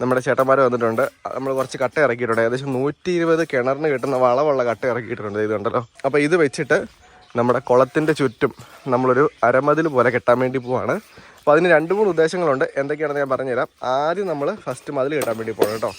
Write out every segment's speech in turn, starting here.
നമ്മുടെ ചേട്ടന്മാർ വന്നിട്ടുണ്ട്. നമ്മൾ കുറച്ച് കട്ട ഇറക്കിയിട്ടുണ്ട്. ഏകദേശം നൂറ്റി ഇരുപത് കിണറിന് കിട്ടുന്ന വളവുള്ള കട്ട ഇറക്കിയിട്ടുണ്ട് ഇത് കണ്ടല്ലോ. അപ്പോൾ ഇത് വെച്ചിട്ട് നമ്മുടെ കുളത്തിന്റെ ചുറ്റും നമ്മളൊരു അരമതിൽ പോലെ കെട്ടാൻ വേണ്ടി പോവാണ്. അപ്പോൾ അതിന് രണ്ട് മൂന്ന് ഉദ്ദേശങ്ങളുണ്ട്. എന്തൊക്കെയാണെന്ന് ഞാൻ പറഞ്ഞുതരാം. ആദ്യം നമ്മൾ ഫസ്റ്റ് മതിൽ കെട്ടാൻ വേണ്ടി പോകണം കേട്ടോ.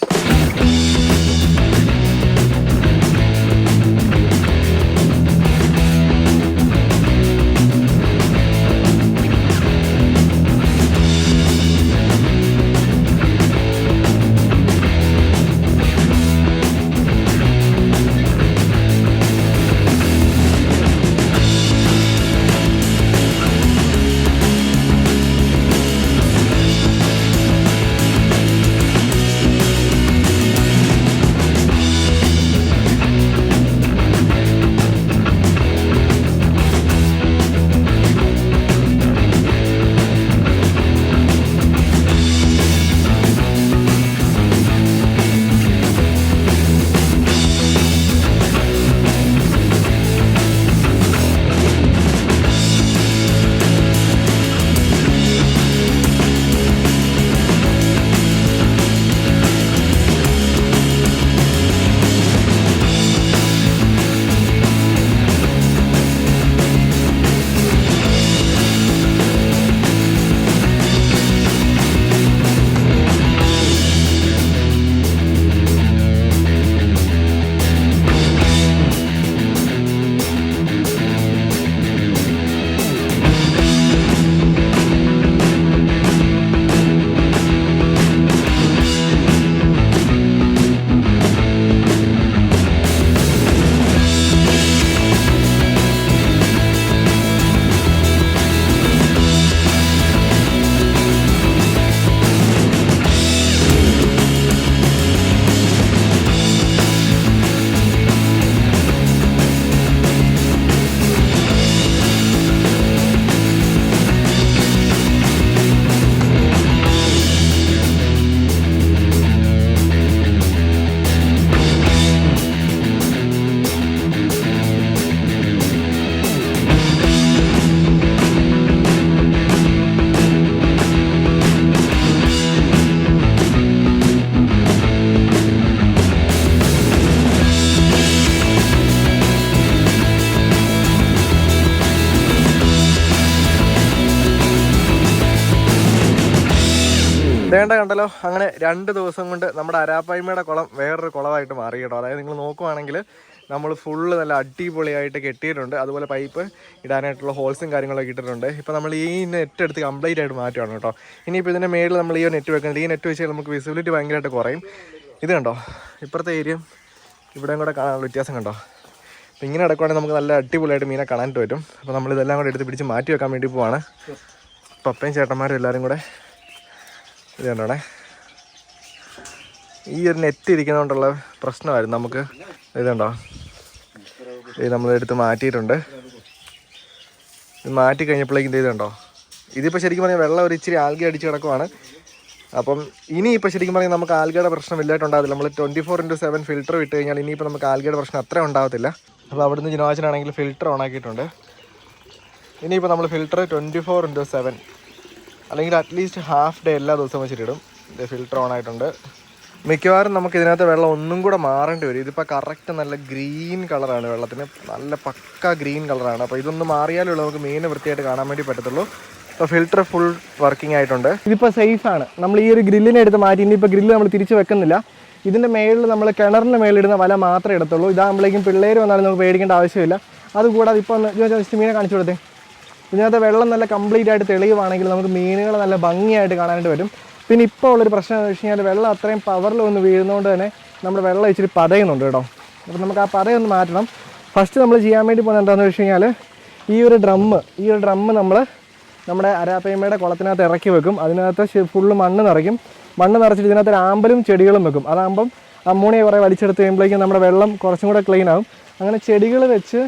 വേണ്ട കണ്ടല്ലോ. അങ്ങനെ രണ്ട് ദിവസം കൊണ്ട് നമ്മുടെ അരാപ്പായ്മയുടെ കുളം വേറൊരു കുളമായിട്ട് മാറി കേട്ടോ. അതായത് നിങ്ങൾ നോക്കുവാണെങ്കിൽ നമ്മൾ ഫുള്ള് നല്ല അടിപൊളിയായിട്ട് കെട്ടിയിട്ടുണ്ട്. അതുപോലെ പൈപ്പ് ഇടാനായിട്ടുള്ള ഹോൾസും കാര്യങ്ങളൊക്കെ ഇട്ടിട്ടുണ്ട്. ഇപ്പോൾ നമ്മൾ ഈ നെറ്റ് എടുത്ത് കംപ്ലീറ്റ് ആയിട്ട് മാറ്റുകയാണ് കേട്ടോ. ഇനിയിപ്പോൾ ഇതിന്റെ മേളിൽ നമ്മൾ ഈ നെറ്റ് വെക്കുന്നുണ്ട് ഈ നെറ്റ് വെച്ചാൽ നമുക്ക് വിസിബിലിറ്റി ഭയങ്കരമായിട്ട് കുറയും. ഇത് കണ്ടോ? ഇപ്പുറത്തെ ഏരിയ ഇവിടെയും കൂടെ കാണാനുള്ള വ്യത്യാസം കണ്ടോ? അപ്പോൾ ഇങ്ങനെ കിടക്കുവാണെങ്കിൽ നമുക്ക് നല്ല അടിപൊളിയായിട്ട് മീനെ കാണാനായിട്ട് പറ്റും. അപ്പോൾ നമ്മൾ ഇതെല്ലാം കൂടെ എടുത്ത് പിടിച്ച് മാറ്റി വെക്കാൻ വേണ്ടി പോവാണ്. പപ്പയും ചേട്ടന്മാരും എല്ലാവരും കൂടെ ഇത് കണ്ടോണേ ഈ ഒരു നെറ്റ് ഇരിക്കുന്നതുകൊണ്ടുള്ള പ്രശ്നമായിരുന്നു നമുക്ക്. ഇതുണ്ടോ? ഇത് നമ്മളെടുത്ത് മാറ്റിയിട്ടുണ്ട്. ഇത് മാറ്റി കഴിഞ്ഞപ്പോഴേക്കും ഇത് ഇതുണ്ടോ? ഇതിപ്പോൾ ശരിക്കും പറഞ്ഞാൽ വെള്ളം ഒരു ഇച്ചിരി ആൽഗ അടിച്ച് കിടക്കുവാണ്. അപ്പം ഇനി ഇപ്പോൾ ശരിക്കും പറഞ്ഞാൽ നമുക്ക് ആൽഗയുടെ പ്രശ്നം വലുതായിട്ടുണ്ടാകത്തില്ല നമ്മൾ twenty four into seven filter വിട്ട് കഴിഞ്ഞാൽ ഇനിയിപ്പോൾ നമുക്ക് ആൽഗയുടെ പ്രശ്നം അത്ര ഉണ്ടാകത്തില്ല. അപ്പോൾ അവിടുന്ന് ജിനോജനാണെങ്കിൽ ഫിൽറ്റർ ഓൺ ആക്കിയിട്ടുണ്ട്. ഇനിയിപ്പോൾ നമ്മൾ filter twenty four into seven അല്ലെങ്കിൽ അറ്റ്ലീസ്റ്റ് ഹാഫ് ഡേ എല്ലാ ദിവസവും വെച്ചിട്ടിടും ഇത് ഫിൽറ്റർ ഓൺ ആയിട്ടുണ്ട്. മിക്കവാറും നമുക്ക് ഇതിനകത്ത് വെള്ളം ഒന്നും കൂടെ മാറേണ്ടി വരും. ഇതിപ്പോൾ കറക്റ്റ് നല്ല ഗ്രീൻ കളറാണ് വെള്ളത്തിന്. നല്ല പക്ക ഗ്രീൻ കളറാണ് അപ്പോൾ ഇതൊന്ന് മാറിയാലേ ഉള്ളൂ. നമുക്ക് മീൻ വൃത്തിയായിട്ട് കാണാൻ വേണ്ടി പറ്റത്തുള്ളൂ. അപ്പോൾ ഫിൽറ്റർ ഫുൾ വർക്കിംഗ് ആയിട്ടുണ്ട്. ഇതിപ്പോൾ സേഫാണ് നമ്മൾ ഈ ഒരു ഗ്രില്ലിനെ എടുത്ത് മാറ്റി ഇനിയിപ്പോൾ ഗ്രില്ല് നമ്മൾ തിരിച്ച് വെക്കുന്നില്ല. ഇതിന്റെ മേളിൽ നമ്മൾ കിണറിന്റെ മേളിടുന്ന വല മാത്രമേ എടുത്തുള്ളൂ ഇതാകുമ്പോഴേക്കും പിള്ളേർ വന്നാലും നമുക്ക് പേടിക്കേണ്ട ആവശ്യമില്ല. അതുകൂടാതെ ഇപ്പോൾ ഒന്ന് ജസ്റ്റ് മീനെ കാണിച്ചു കൊടുത്തേ. ഇതിനകത്ത് വെള്ളം നല്ല കംപ്ലീറ്റ് ആയിട്ട് തെളിയുവാണെങ്കിൽ നമുക്ക് മീനുകൾ നല്ല ഭംഗിയായിട്ട് കാണാനായിട്ട് വരും പിന്നെ ഇപ്പോൾ ഉള്ളൊരു പ്രശ്നം എന്ന് വെച്ച് കഴിഞ്ഞാൽ വെള്ളം അത്രയും പവറിൽ ഒന്ന് വീഴുന്നതുകൊണ്ട് തന്നെ നമ്മുടെ വെള്ളം ഇച്ചിരി പതയുന്നുണ്ട് കേട്ടോ. അപ്പോൾ നമുക്ക് ആ പതയൊന്ന് മാറ്റണം. ഫസ്റ്റ് നമ്മൾ ചെയ്യാൻ വേണ്ടി പോകുന്നത് എന്താണെന്ന് വെച്ച് കഴിഞ്ഞാൽ ഈ ഒരു ഡ്രമ്മ് ഈ ഒരു ഡ്രമ്മ് നമ്മൾ നമ്മുടെ അരാപ്പയമ്മയുടെ കുളത്തിനകത്ത് ഇറക്കി വെക്കും. അതിനകത്ത് ഫുള്ള് മണ്ണ് നിറയ്ക്കും. മണ്ണ് നിറച്ചിട്ട് ഇതിനകത്ത് ആമ്പലും ചെടികളും വെക്കും. അതാകുമ്പം അമ്മൂണിയെ കുറേ വലിച്ചെടുത്ത് കഴിയുമ്പോഴേക്കും നമ്മുടെ വെള്ളം കുറച്ചും കൂടെ ക്ലീൻ ആകും. അങ്ങനെ ചെടികൾ വെച്ച്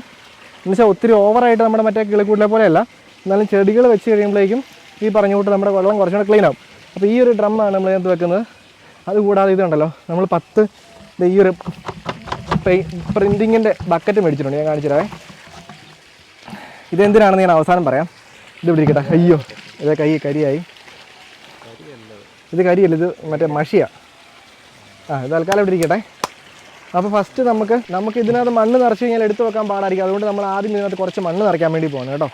എന്നുവെച്ചാൽ ഒത്തിരി ഓവറായിട്ട് നമ്മുടെ മറ്റേ കിളിക്കൂട്ടിലെ പോലെയല്ല. എന്നാലും ചെടികൾ വെച്ച് കഴിയുമ്പോഴേക്കും ഈ പറഞ്ഞ കൂട്ട് നമ്മുടെ വെള്ളം കുറച്ചും കൂടെ ക്ലീൻ ആവും. അപ്പോൾ ഈ ഒരു ഡ്രമ്മാണ് നമ്മൾ ഇതിനകത്ത് വെക്കുന്നത്. അതുകൂടാതെ ഇതുണ്ടല്ലോ നമ്മൾ പത്ത് ഈ ഒരു പ്രിന്റിങ്ങിന്റെ ബക്കറ്റ് മേടിച്ചിട്ടുണ്ട്. ഞാൻ കാണിച്ചിരാവേ ഇതെന്തിനാണെന്ന് ഞാൻ അവസാനം പറയാം. ഇത് പിടിക്കട്ടെ അയ്യോ ഇത് കൈ കരിയായി. ഇത് കരിയല്ല ഇത് മറ്റേ മഷിയാണ് ആ ഇത് തൽക്കാലം ഇവിടെ ഇരിക്കട്ടെ. അപ്പോൾ ഫസ്റ്റ് നമുക്ക് നമുക്ക് ഇതിനകത്ത് മണ്ണ് നിറച്ച് കഴിഞ്ഞാൽ എടുത്തു വെക്കാൻ പാടായിരിക്കും. അതുകൊണ്ട് നമ്മൾ ആദ്യം ഇതിനകത്ത് കുറച്ച് മണ്ണ് നിറയ്ക്കാൻ വേണ്ടി പോകണം കേട്ടോ.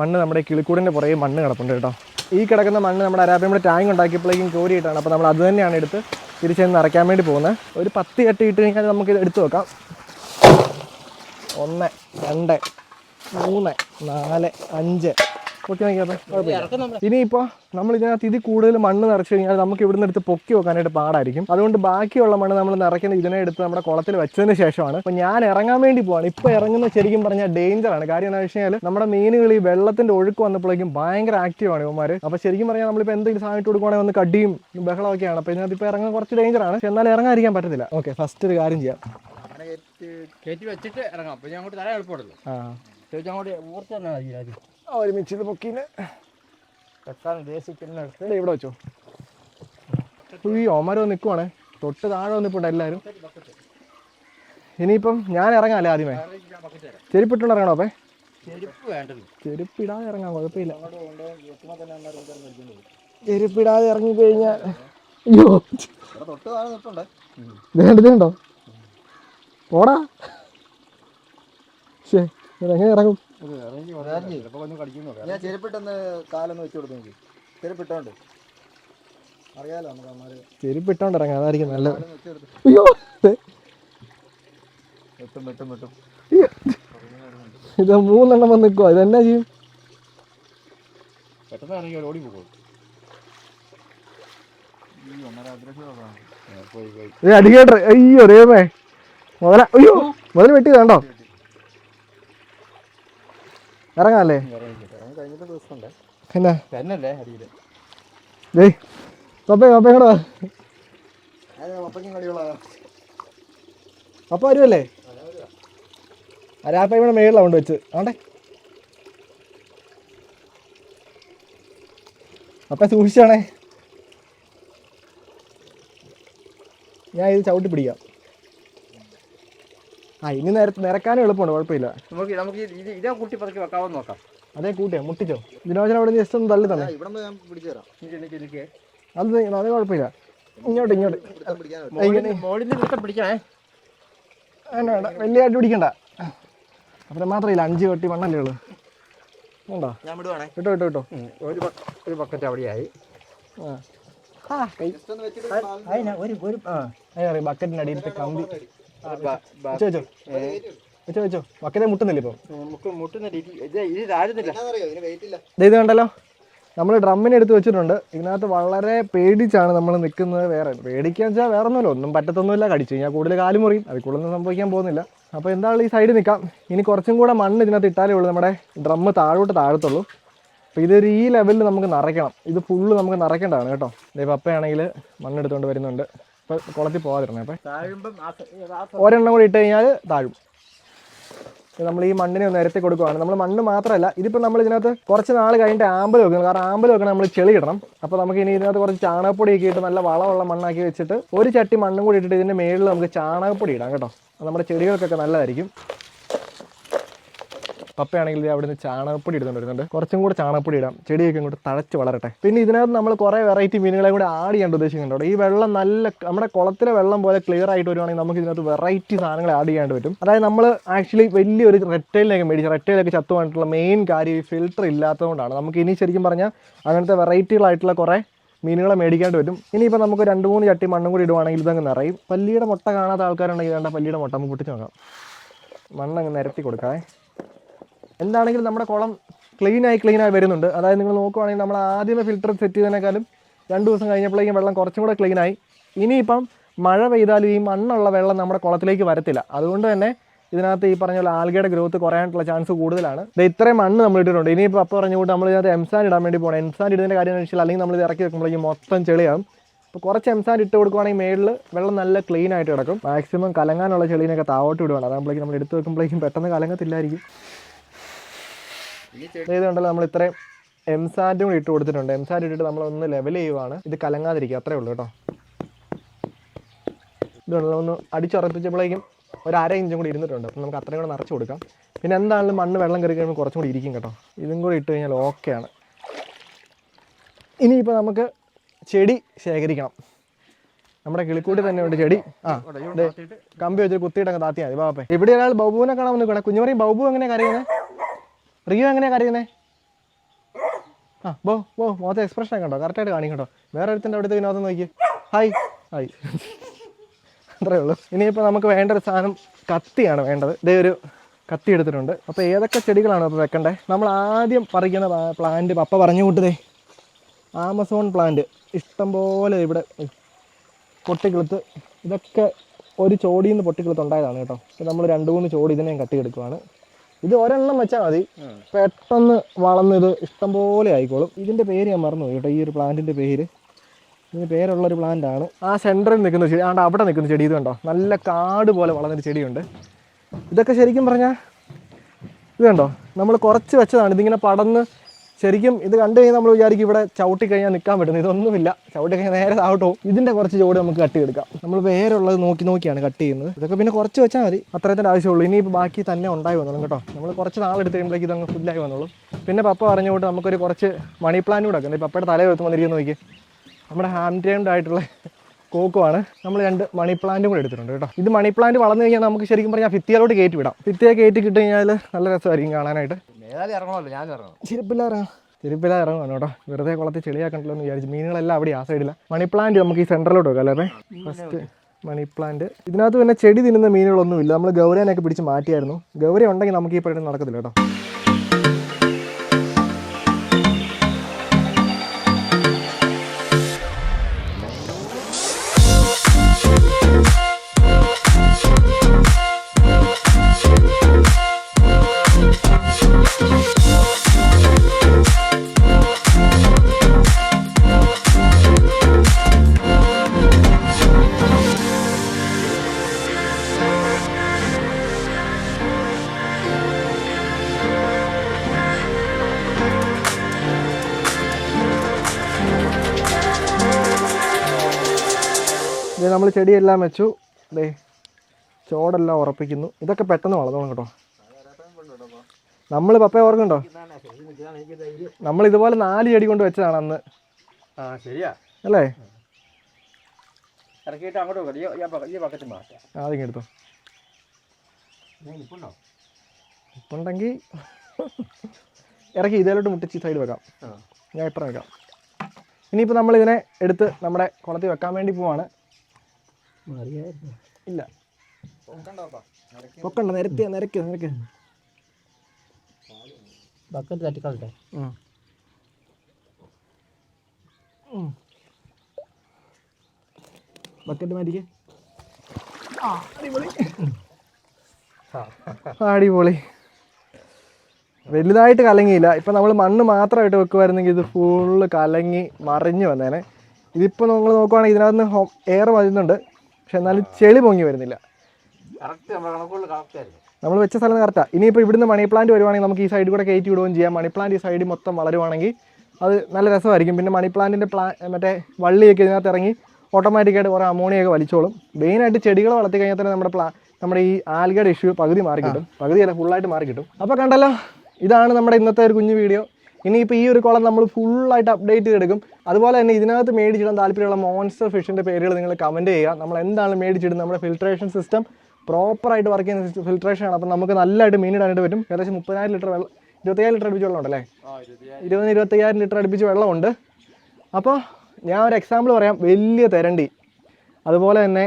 മണ്ണ് നമ്മുടെ കിളിക്കൂടിന്റെ പുറകെ മണ്ണ് കിടപ്പുണ്ട് കേട്ടോ. ഈ കിടക്കുന്ന മണ്ണ് നമ്മുടെ അരാബിയുടെ ടാങ്ക് ഉണ്ടാക്കിയപ്പോഴേക്കും കോരിയിട്ടാണ്. അപ്പോൾ നമ്മൾ അത് തന്നെയാണ് എടുത്ത് തിരിച്ചു നിറയ്ക്കാൻ വേണ്ടി പോകുന്നത്. ഒരു പത്ത് കെട്ടി ഇട്ട് കഴിഞ്ഞാൽ നമുക്ക് ഇത് എടുത്തു വെക്കാം. ഒന്ന് രണ്ട് മൂന്ന് നാല് അഞ്ച് പൊക്കി നോക്കിയാൽ ഇനിയിപ്പോൾ നമ്മൾ ഇതിനകത്ത് ഇത് കൂടുതൽ മണ്ണ് നിറച്ച് കഴിഞ്ഞാൽ നമുക്ക് ഇവിടുന്ന് എടുത്ത് പൊക്കി വെക്കാനായിട്ട് പാടായിരിക്കും. അതുകൊണ്ട് ബാക്കിയുള്ള മണ്ണ് നമ്മൾ നിറയ്ക്കുന്ന ഇതിനെ എടുത്ത് നമ്മുടെ കുളത്തിൽ വെച്ചതിന് ശേഷമാണ്. അപ്പോൾ ഞാൻ ഇറങ്ങാൻ വേണ്ടി പോവാണ്. ഇപ്പോൾ ഇറങ്ങുന്ന ശരിക്കും പറഞ്ഞാൽ ഡേഞ്ചറാണ് കാര്യം എന്താ വെച്ച് കഴിഞ്ഞാൽ നമ്മുടെ മീനുകൾ ഈ വെള്ളത്തിന്റെ ഒഴുക്ക് വന്നപ്പോഴേക്കും ഭയങ്കര ആക്റ്റീവാണ് ഇവന്മാർ അപ്പോൾ ശരിക്കും പറഞ്ഞാൽ നമ്മളിപ്പോൾ എന്തെങ്കിലും സാധനം ഇട്ട് കൊടുക്കുവാണെങ്കിൽ ഒന്ന് കടിയും ബഹളമൊക്കെയാണ് അപ്പോൾ ഇതിനകത്ത് ഇപ്പോൾ ഇറങ്ങാൻ കുറച്ച് ഡേഞ്ചറാണ് ആണ്. എന്നാലും ഇറങ്ങാതിരിക്കാൻ പറ്റത്തില്ല. ഓക്കെ ഫസ്റ്റ് ഒരു കാര്യം ചെയ്യാം. കയറ്റി വെച്ചിട്ട് ഇറങ്ങാം. അപ്പോൾ ഞാൻ അങ്ങോട്ട് തല എളുപ്പമുള്ളൂ ആ. ചോദിച്ചാൽ അങ്ങോട്ട് ഊർച്ച തന്നെ മതി ആദ്യം ഒരുമിച്ച് ഇത് പൊക്കീന്. വെക്കാൻ ഉദ്ദേശിക്കുന്നിടത്ത് ഇവിടെ വെച്ചോ. ഈ ഓമാരോ നിൽക്കുവാണേ തൊട്ട് താഴെ വന്നിപ്പോണ്ട് എല്ലാവരും. ഇനിയിപ്പം ഞാൻ ഇറങ്ങാല്ലേ ആദ്യമേ? ചെരുപ്പിട്ടുകൊണ്ട് ഇറങ്ങണോ അപ്പേ? ചെരുപ്പിടാതെ ഇറങ്ങാം കുഴപ്പമില്ല. ചെരുപ്പിടാതെ ഇറങ്ങി കഴിഞ്ഞാൽ അയ്യോ. പോടാ. ശേ എങ്ങനെ ഇറങ്ങും? ഞാൻ ചെരുപ്പിട്ടൊന്ന് കാലൊന്ന് വെച്ച് കൊടുത്തു നോക്കി ചെരുപ്പിട്ടോണ്ട്. അറിയാലോ നമുക്ക് ചെരുപ്പിട്ടോണ്ട് ഇറങ്ങാം. അതായിരിക്കും നല്ലത്. അയ്യോ. വെട്ടും വെട്ടും വെട്ടും. ഇത് മൂന്നെണ്ണം വന്ന് നിൽക്കുവാ ഇതെന്നാ ചെയ്യും? പെട്ടെന്ന് ഓടി പോകും. ഈ പോയി പോയി. ഇത് അടിക്കേട്ടർ അയ്യോ രേമേ മുതല അയ്യോ. മുതൽ വെട്ടി കണ്ടോ ഇറങ്ങാല്ലേ? എന്നാ പപ്പേ പപ്പേ കൂടെ പപ്പ വരുമല്ലേ അരാപ്പ ഇവിടെ മേളിലാണ് കൊണ്ട് വെച്ച്. ആണ്ടേ പപ്പ സൂക്ഷിച്ചാണേ. ഞാൻ ഇത് ചവിട്ടി പിടിക്കാം. ആ ഇനി നിര നിരക്കാനും എളുപ്പമാണ് കുഴപ്പമില്ല. നമുക്ക് നമുക്ക് ഇത് ഇതേ കുട്ടി പതുക്കി വെക്കാമെന്ന് നോക്കാം. അതേ കൂട്ടിയാ? മുട്ടിച്ചോ? ദിനോജന അവിടെ ജസ്റ്റ് ഒന്ന് തള്ളി തന്നെ. ഇവിടെ ഞാൻ പിടിച്ചു തരാം. അത് അത് കുഴപ്പമില്ല. ഇങ്ങോട്ട് ഇങ്ങോട്ട്. പിടിക്കണേ. വേണ്ട വലിയ അടി പിടിക്കണ്ട. അത്ര മാത്രമില്ല അഞ്ച് കെട്ടി മണ്ണല്ലേ ഉള്ളു. ഉണ്ടോ? ഞാൻ വിടുവാണേ. കിട്ടോ കിട്ടോ കിട്ടോ ഒരു ഒരു ബക്കറ്റ് അവിടെയായി. ആ. കൈ. ഒരു ഒരു ആ ബക്കറ്റിന്റെ അടിയിലത്തെ കമ്പി. വെച്ചോ. വെച്ചോ ബക്കറ്റെ മുട്ടുന്നില്ല ഇപ്പം? നമുക്ക് മുട്ടുന്ന രീതി. ഇത് ഇത് താഴുന്നില്ല. എന്നാന്നറിയോ? ഇതിന് വെയിറ്റ് ഇല്ല. ദേ ഇത് കണ്ടല്ലോ? നമ്മൾ ഡ്രമ്മിനെ എടുത്ത് വെച്ചിട്ടുണ്ട്. ഇതിനകത്ത് വളരെ പേടിച്ചാണ് നമ്മൾ നിൽക്കുന്നത് വേറെ. പേടിക്കാന്ന് വെച്ചാൽ വേറെ ഒന്നുമില്ല ഒന്നും പറ്റത്തൊന്നുമില്ല. കടിച്ചു കഴിഞ്ഞാൽ കൂടുതൽ കാലും മുറിയും. അതിൽ കൂടുതലൊന്നും സംഭവിക്കാൻ പോകുന്നില്ല. അപ്പോൾ എന്താണ് ഈ സൈഡിൽ നിൽക്കാം. ഇനി കുറച്ചും കൂടെ മണ്ണ് ഇതിനകത്ത് ഇട്ടാലേ ഉള്ളൂ. നമ്മുടെ ഡ്രമ്മ് താഴോട്ട് താഴത്തുള്ളൂ. അപ്പോൾ ഇതൊരു ഈ ലെവലിൽ നമുക്ക് നിറയ്ക്കണം. ഇത് ഫുള്ള് നമുക്ക് നിറയ്ക്കേണ്ടതാണ് കേട്ടോ. ദേ പപ്പയാണെങ്കിൽ മണ്ണെടുത്തുകൊണ്ട് വരുന്നുണ്ട്. ഇപ്പോൾ കുളത്തിൽ പോകാതിരുന്നേ അപ്പം ഒരെണ്ണം കൂടി ഇട്ട് കഴിഞ്ഞാൽ താഴും. നമ്മൾ ഈ മണ്ണിനെ ഒന്ന് ഇരത്തി കൊടുക്കുവാണ്. നമ്മൾ മണ്ണ് മാത്രമല്ല ഇതിപ്പോൾ നമ്മൾ ഇതിനകത്ത് കുറച്ച് നാൾ കഴിഞ്ഞിട്ട് ആമ്പൽ വെക്കണം. കാരണം ആമ്പൽ വെക്കണം നമ്മൾ ചെളി ഇടണം. അപ്പോൾ നമുക്ക് ഇനി ഇതിനകത്ത് കുറച്ച് ചാണകപ്പൊടിയൊക്കെ ഇട്ട് നല്ല വളമുള്ള മണ്ണാക്കി വെച്ചിട്ട് ഒരു ചട്ടി മണ്ണും കൂടി ഇട്ടിട്ട് ഇതിന്റെ മേളിൽ നമുക്ക് ചാണകപ്പൊടി ഇടാം കേട്ടോ. നമ്മുടെ ചെടികൾക്കൊക്കെ നല്ലതായിരിക്കും. പപ്പയാണെങ്കിൽ അവിടുന്ന് ചാണകപ്പൊടി ഇടുന്നുണ്ട് വരുന്നുണ്ട് കുറച്ചും കൂടെ ചാണകപ്പൊടി ഇടാം. ചെടിയൊക്കെ ഇങ്ങോട്ട് തഴച്ച് വളരട്ടെ. പിന്നെ ഇതിനകത്ത് നമ്മൾ കുറേ വെറൈറ്റി മീനുകളെ കൂടെ ആഡ് ചെയ്യാൻ ഉദ്ദേശിക്കുന്നുണ്ട് ഈ വെള്ളം നല്ല നമ്മുടെ കുളത്തിലെ വെള്ളം പോലെ ക്ലിയർ ആയിട്ട് വരുവാണെങ്കിൽ നമുക്ക് ഇതിനകത്ത് വെറൈറ്റി സാധനങ്ങൾ ആഡ് ചെയ്യാണ്ട് പറ്റും. അതായത് നമ്മൾ ആക്ച്വലി വലിയൊരു റെറ്റൈലിനൊക്കെ മേടിച്ച റെറ്റൈലൊക്കെ ചത്തുവായിട്ടുള്ള മെയിൻ കാര്യം ഈ ഫിൽറ്റർ ഇല്ലാത്തതുകൊണ്ടാണ്. നമുക്ക് ഇനി ശരിക്കും പറഞ്ഞാൽ അങ്ങനത്തെ വെറൈറ്റികളായിട്ടുള്ള കുറേ മീനുകളെ മേടിക്കാണ്ട് വരും ഇനിയിപ്പോൾ നമുക്ക് രണ്ട് മൂന്ന് ചട്ടി മണ്ണും കൂടി ഇടുവാണെങ്കിൽ ഇതങ്ങ് നിറയും. പല്ലിയുടെ മുട്ട കാണാത്ത ആൾക്കാരുണ്ടെങ്കിൽ വേണ്ട പല്ലിയുടെ മുട്ട നമുക്ക് പൊട്ടിച്ച് നോക്കാം. മണ്ണങ്ങ് നിരത്തി കൊടുക്കാവേ എന്താണെങ്കിലും നമ്മുടെ കുളം ക്ലീൻ ആയി വരുന്നുണ്ട്. അതായത് നിങ്ങൾ നോക്കുവാണെങ്കിൽ നമ്മൾ ആദ്യമേ ഫിൽറ്റർ സെറ്റ് ചെയ്തതിനേക്കാളും രണ്ട് ദിവസം കഴിഞ്ഞപ്പോഴേക്കും വെള്ളം കുറച്ചും കൂടെ ക്ലീൻ ആയി. ഇനിയിപ്പം മഴ പെയ്താലും ഈ മണ്ണുള്ള വെള്ളം നമ്മുടെ കുളത്തിലേക്ക് വരത്തില്ല. അതുകൊണ്ട് തന്നെ ഇതിനകത്ത് ഈ പറഞ്ഞ പോലെ ആൽഗയുടെ ഗ്രോത്ത് കുറയാനുള്ള ചാൻസ് കൂടുതലാണ്. ഇത് ഇത്രയും മണ്ണ് നമ്മൾ ഇട്ടിട്ടുണ്ട്. ഇനിയിപ്പോൾ അപ്പോൾ പറഞ്ഞുകൊണ്ട് നമ്മൾ ഇതിനകത്ത് എംസാൻ ഇടാൻ വേണ്ടി പോകണം. എംസാൻ ഇടുന്നതിന്റെ കാര്യം വെച്ചാൽ അല്ലെങ്കിൽ നമ്മൾ ഇത് ഇറക്കി വെക്കുമ്പോഴേക്കും മൊത്തം ചെളിയാകും അപ്പോൾ കുറച്ച് എംസാൻ ഇട്ട് കൊടുക്കുവാണെങ്കിൽ മേളിൽ വെള്ളം നല്ല ക്ലീൻ ആയിട്ട് കിടക്കും. മാക്സിമം കലങ്ങാനുള്ള ചെളീനൊക്കെ താവോട്ട് വിടുവാണ് അതാകുമ്പോഴേക്കും നമ്മൾ എടുത്ത് വെക്കുമ്പോഴേക്കും പെട്ടെന്ന് കലങ്ങത്തില്ലായിരിക്കും. ഇതുണ്ടല്ലോ നമ്മൾ ഇത്രയും എം സാൻഡും കൂടി ഇട്ട് കൊടുത്തിട്ടുണ്ട്. എം സാൻഡ് ഇട്ടിട്ട് നമ്മൾ ഒന്ന് ലെവൽ ചെയ്യുവാണ്. ഇത് കലങ്ങാതിരിക്കുക അത്രേ ഉള്ളൂ കേട്ടോ. ഇതുണ്ടല്ലോ ഒന്ന് അടിച്ചുറപ്പിച്ചപ്പോഴേക്കും ഒരു അര ഇഞ്ചും കൂടി ഇരുന്നിട്ടുണ്ട്. അപ്പം നമുക്ക് അത്രയും കൂടെ നിറച്ച് കൊടുക്കാം. പിന്നെ എന്താണെങ്കിലും മണ്ണ് വെള്ളം കയറി കഴിയുമ്പോൾ കുറച്ചും കൂടി ഇരിക്കും കേട്ടോ. ഇതും കൂടി ഇട്ട് കഴിഞ്ഞാൽ ഓക്കെയാണ് ഇനിയിപ്പോൾ നമുക്ക് ചെടി ശേഖരിക്കണം. നമ്മുടെ കിളിക്കൂട്ടി തന്നെ ഉണ്ട് ചെടി. ആ കമ്പി വെച്ചിട്ട് കുത്തിയിട്ടൊക്കെ താത്തിയാൽ മതി. ബാപ്പേ ഇവിടെ ഒരാൾ ബബുവിനെ കാണാൻ നിൽക്കണേ കുഞ്ഞുമറിയും ബബു എങ്ങനെ കരയുന്നത് റിയോ എങ്ങനെയാ കരയുന്നത് ആ ബോ ബോ മോത്തെ എക്സ്പ്രഷൻ കണ്ടോ? കറക്റ്റായിട്ട് കാണിക്കട്ടോ വേറെ ഒരുത്തിന്റെ അവിടുത്തെ വിനോദം നോക്കി ഹായ് ഹായ് അത്രേ ഉള്ളൂ. ഇനിയിപ്പോൾ നമുക്ക് വേണ്ട ഒരു സാധനം കത്തിയാണ് വേണ്ടത്. ഇതേ ഒരു കത്തി എടുത്തിട്ടുണ്ട്. അപ്പോൾ ഏതൊക്കെ ചെടികളാണ് അപ്പോൾ വെക്കണ്ടേ? നമ്മൾ ആദ്യം പറിക്കുന്ന പ്ലാന്റ് പപ്പ പറഞ്ഞു കൂട്ടതേ ആമസോൺ പ്ലാന്റ് ഇഷ്ടം പോലെ ഇവിടെ പൊട്ടിക്കിളുത്ത് ഇതൊക്കെ ഒരു ചോടിയിൽ നിന്ന് പൊട്ടിക്കിളുത്ത് ഉണ്ടായതാണ് കേട്ടോ. നമ്മൾ രണ്ട് മൂന്ന് ചോടി ഇതിനെയും കത്തിയെടുക്കുവാണ്. ഇത് ഒരെണ്ണം വെച്ചാൽ മതി. പെട്ടെന്ന് വളർന്ന് ഇത് ഇഷ്ടം പോലെ ആയിക്കോളും. ഇതിന്റെ പേര് ഞാൻ മറന്നു കേട്ടോ ഈ ഒരു പ്ലാന്റിന്റെ പേര്. ഇതിന് പേരുള്ള ഒരു പ്ലാന്റ് ആണ്. ആ സെന്ററിൽ നിൽക്കുന്ന ചെടി ആണ്ട് അവിടെ നിൽക്കുന്ന ചെടി ഇത് കണ്ടോ? നല്ല കാട് പോലെ വളർന്നൊരു ചെടിയുണ്ട്. ഇതൊക്കെ ശരിക്കും പറഞ്ഞാൽ ഇത് കണ്ടോ? നമ്മൾ കുറച്ച് വെച്ചതാണ് ഇതിങ്ങനെ പടന്ന് ശരിക്കും ഇത് കണ്ടു കഴിഞ്ഞാൽ നമ്മൾ വിചാരിക്കും ഇവിടെ ചവിട്ടി കഴിഞ്ഞാൽ നിൽക്കാൻ പറ്റുന്നത്. ഇതൊന്നുമില്ല. ചവിട്ടി കഴിഞ്ഞാൽ നേരെ ഇതിന്റെ ഇതിന്റെ കുറച്ച് ജോഡി നമുക്ക് കട്ട് എടുക്കാം നമ്മൾ വേറുള്ളത് നോക്കി നോക്കിയാണ് കട്ട് ചെയ്യുന്നത്. ഇതൊക്കെ പിന്നെ കുറച്ച് വെച്ചാൽ മതി. അത്രത്തിന്റെ ആവശ്യമുള്ളൂ. ഇനിയിപ്പോൾ ബാക്കി തന്നെ ഉണ്ടായി വന്നോളും കേട്ടോ. നമ്മൾ കുറച്ച് നാളെടുത്ത് കഴിയുമ്പോഴേക്ക് ഇതങ്ങ് ഫുല്ലായി വന്നോളും. പിന്നെ പപ്പ പറഞ്ഞുകൊണ്ട് നമുക്കൊരു കുറച്ച് മണി പ്ലാൻ കൂടെ ഉണ്ട് പപ്പയുടെ തല എടുത്ത് വന്നിരിക്കുന്ന നോക്കി നമ്മുടെ ഹാൻഡ് ടൈംഡ് ആയിട്ടുള്ള കോക്കുമാണ് നമ്മൾ രണ്ട് മണി പ്ലാന്റും കൂടെ എടുത്തിട്ടുണ്ട് കേട്ടോ. ഇത് മണി പ്ലാന്റ് വളർന്നു കഴിഞ്ഞാൽ നമുക്ക് ശരിക്കും പറഞ്ഞാൽ ഭിത്തിയിലോട്ട് കയറ്റി വിടാം. ഭിത്തിയെ കയറ്റി കിട്ടി കഴിഞ്ഞാൽ നല്ല രസമായിരിക്കും കാണാനായിട്ട്. ഇറങ്ങണമല്ലോ ഞാൻ ഇറങ്ങണം. ചിരിപ്പില്ലാറാ ചിരിപ്പില്ലാതെ ഇറങ്ങുവാണ് കേട്ടോ. വെറുതെ കുളത്തിൽ ചെളിയാക്കണ്ടല്ലോ എന്ന് വിചാരിച്ചു മീനുകളെല്ലാം അവിടെ ആ സൈഡില്ല മണി പ്ലാന്റ് നമുക്ക് ഈ സെൻട്രലോട്ട് വെക്കാം അല്ലേ? First money plant. ഇതിനകത്ത് പിന്നെ ചെടി തിന്നുന്ന മീനുകളൊന്നുമില്ല. നമ്മൾ ഗൗരേനെയൊക്കെ പിടിച്ച് മാറ്റിയായിരുന്നു. ഗൗര ഉണ്ടെങ്കിൽ നമുക്ക് ഈ പരിപാടി നടക്കത്തില്ല കേട്ടോ. നമ്മൾ ചെടിയെല്ലാം വെച്ചു. ദേ ചോടെല്ലാം ഉറപ്പിക്കുന്നു. ഇതൊക്കെ പെട്ടെന്ന് വളർന്നോളും കേട്ടോ. നമ്മൾ പപ്പയെ ഓർക്കുന്നുണ്ടോ? നമ്മൾ ഇതുപോലെ നാല് ചെടി കൊണ്ട് വെച്ചതാണ് അന്ന്. അല്ലേ? ഇപ്പുണ്ടെങ്കിൽ ആദ്യം എടുത്തോ. ഇറക്കി ഇതിലോട്ട് മുട്ടിച്ച് സൈഡ് വെക്കാം. ഞാൻ ഇപ്പുറം വെക്കാം. ഇനിയിപ്പോൾ നമ്മൾ ഇതിനെ എടുത്ത് നമ്മുടെ കുളത്തിൽ വെക്കാൻ വേണ്ടി പോവാണ്. ഇല്ല. പൊക്കണ്ട നിരത്തി നിരക്ക് നിരക്ക്. ബക്കറ്റ് തട്ടിക്കളട്ടെ. ബക്കറ്റ് മാറ്റിക്ക്. അടിപൊളി. വലുതായിട്ട് കലങ്ങിയില്ല. ഇപ്പം നമ്മൾ മണ്ണ് മാത്രമായിട്ട് വെക്കുമായിരുന്നെങ്കിൽ ഇത് ഫുള്ള് കലങ്ങി മറിഞ്ഞു വന്നേനെ. ഇതിപ്പോൾ നമ്മൾ നോക്കുവാണെങ്കിൽ ഇതിനകത്ത് എയർ വരുന്നുണ്ട് പക്ഷെ എന്നാലും ചെളി പൊങ്ങി വരുന്നില്ല. കറക്റ്റ് കറക്റ്റ് നമ്മൾ വെച്ച സ്ഥലം കറക്റ്റാണ് ഇനിയിപ്പോൾ ഇവിടുന്ന് മണി പ്ലാന്റ് വരുവാണെങ്കിൽ നമുക്ക് ഈ സൈഡിൽ കൂടെ കയറ്റി വിടുകയും ചെയ്യാം. മണി പ്ലാന്റ് ഈ സൈഡിൽ മൊത്തം വളരുവാണെങ്കിൽ അത് നല്ല രസമായിരിക്കും. പിന്നെ മണി പ്ലാന്റിന്റെ പ്ലാ മറ്റേ വള്ളിയൊക്കെ ഇതിനകത്ത് ഇറങ്ങി ഓട്ടോമാറ്റിക്കായിട്ട് കുറേ അമോണിയൊക്കെ വലിച്ചോളും. മെയിനായിട്ട് ചെടികൾ വളർത്തി കഴിഞ്ഞാൽ തന്നെ നമ്മുടെ പ്ലാ നമ്മുടെ ഈ ആൽഗയുടെ ഇഷ്യൂ പകുതി മാറി കിട്ടും. പകുതി അല്ല ഫുള്ളായിട്ട് മാറി കിട്ടും. അപ്പോൾ കണ്ടല്ലോ ഇതാണ് നമ്മുടെ ഇന്നത്തെ ഒരു കുഞ്ഞു വീഡിയോ ഇനിയിപ്പോൾ ഈ ഒരു കുളം നമ്മൾ ഫുള്ളായിട്ട് അപ്ഡേറ്റ് ചെയ്തെടുക്കും. അതുപോലെ തന്നെ ഇതിനകത്ത് മേടിച്ചിടാൻ താല്പര്യമുള്ള മോൺസ്റ്റർ ഫിഷിന്റെ പേരുകൾ നിങ്ങൾ കമന്റ് ചെയ്യുക. നമ്മൾ എന്താണ് മേടിച്ചിടുന്നത്? നമ്മുടെ ഫിൽട്രേഷൻ സിസ്റ്റം പ്രോപ്പറായിട്ട് വർക്ക് ചെയ്യുന്ന ഫിൽട്രേഷൻ ആണ്. അപ്പം നമുക്ക് നല്ലതായിട്ട് മീൻ ഇടാനായിട്ട് പറ്റും. ഏകദേശം മുപ്പതിനായിരം ലിറ്റർ വെള്ളം ഇരുപത്തയ്യായിരം ലിറ്റർ അടുപ്പിച്ച് വെള്ളം ഉണ്ടല്ലേ ഇരുപത് ഇരുപത്തയ്യായിരം ലിറ്റർ അടുപ്പിച്ച് വെള്ളമുണ്ട്. അപ്പോൾ ഞാൻ ഒരു എക്സാമ്പിൾ പറയാം. വലിയ തെരണ്ടി. അതുപോലെ തന്നെ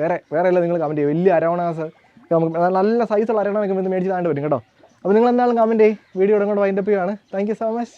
വേറെ വേറെ എല്ലാം നിങ്ങൾ കമന്റ് ചെയ്യും വലിയ അരോണാസ്. നമുക്ക് നല്ല സൈസുള്ള അരോണ നമുക്ക് മേടിച്ച് താണ്ട് വരും കേട്ടോ. അപ്പോൾ നിങ്ങൾ എന്തായാലും കമന്റ് ചെയ്യും. വീഡിയോ ഇടങ്ങോട്ട് വൈൻഡപ്പ് ചെയ്യുകയാണ് താങ്ക് സോ മച്ച്